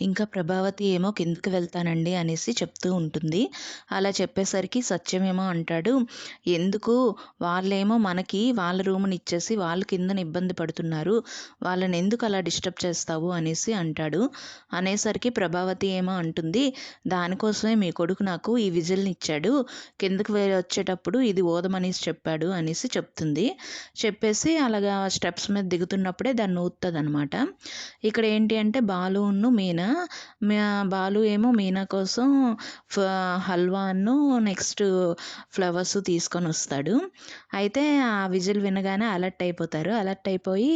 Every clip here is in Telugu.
ఇంకా ప్రభావతి ఏమో కిందకి వెళ్తానండి అనేసి చెప్తూ ఉంటుంది. అలా చెప్పేసరికి సత్యమేమో అంటాడు ఎందుకు? వాళ్ళేమో మనకి వాళ్ళ రూమ్ని ఇచ్చేసి వాళ్ళు కిందన ఇబ్బంది పడుతున్నారు. వాళ్ళని ఎందుకు అలా డిస్టర్బ్ చేస్తావు? అనేసి అంటాడు. అనేసరికి ప్రభావతి ఏమో అంటుంది దానికోసమే మీ కొడుకు నాకు ఈ విజిల్ని ఇచ్చాడు. కిందకి వచ్చేటప్పుడు ఇది ఓదమనేసి చెప్పాడు అనేసి చెప్తుంది. చెప్పేసి అలాగా స్టెప్స్ మీద దిగుతున్నప్పుడే దాన్ని ఊతుంది అనమాట ఇక్కడ ఏంటి అంటే బాలును మీనా మా బాలు ఏమో మీనా కోసం హల్వాను నెక్స్ట్ ఫ్లవర్స్ తీసుకొని వస్తాడు. అయితే ఆ విజిల్ వినగానే అలర్ట్ అయిపోతారు. అలర్ట్ అయిపోయి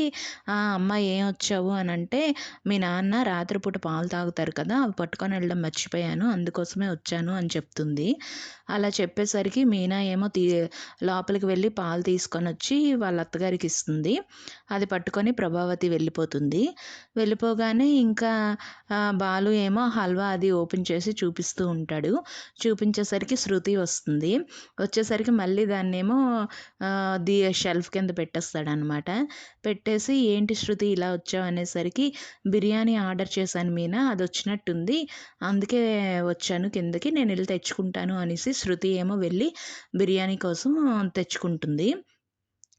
ఆ అమ్మ ఏం వచ్చావు? అని అంటే మీ నాన్న రాత్రిపూట పాలు తాగుతారు కదా అవి పట్టుకొని వెళ్ళడం మర్చిపోయాను అందుకోసమే వచ్చాను అని చెప్తుంది. అలా చెప్పేసరికి మీనా ఏమో తీ లోపలికి వెళ్ళి పాలు తీసుకొని వచ్చి వాళ్ళ అత్తగారికి ఇస్తుంది. అది పట్టుకొని ప్రభావతి వెళ్ళిపోతుంది. వెళ్ళిపోగానే ఇంకా బాలు ఏమో హల్వా అది ఓపెన్ చేసి చూపిస్తూ ఉంటాడు. చూపించేసరికి శృతి వస్తుంది. వచ్చేసరికి మళ్ళీ దాన్ని ఏమో ది షెల్ఫ్ కింద పెట్టేస్తాడనమాట పెట్టేసి ఏంటి శృతి ఇలా వచ్చావు అనేసరికి బిర్యానీ ఆర్డర్ చేశాను మీనా అది వచ్చినట్టుంది అందుకే వచ్చాను కిందకి నేను వెళ్ళి తెచ్చుకుంటాను అనేసి శృతి ఏమో వెళ్ళి బిర్యానీ కోసం తెచ్చుకుంటుంది.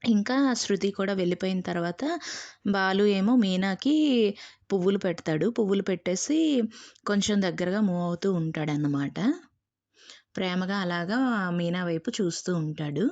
ఇంకా శృతి కూడా వెళ్ళిపోయిన తర్వాత బాలు ఏమో మీనాకి పువ్వులు పెడతాడు. పువ్వులు పెట్టేసి కొంచెం దగ్గరగా మూవ్ అవుతూ ఉంటాడన్నమాట. ప్రేమగా అలాగా మీనా వైపు చూస్తూ ఉంటాడు.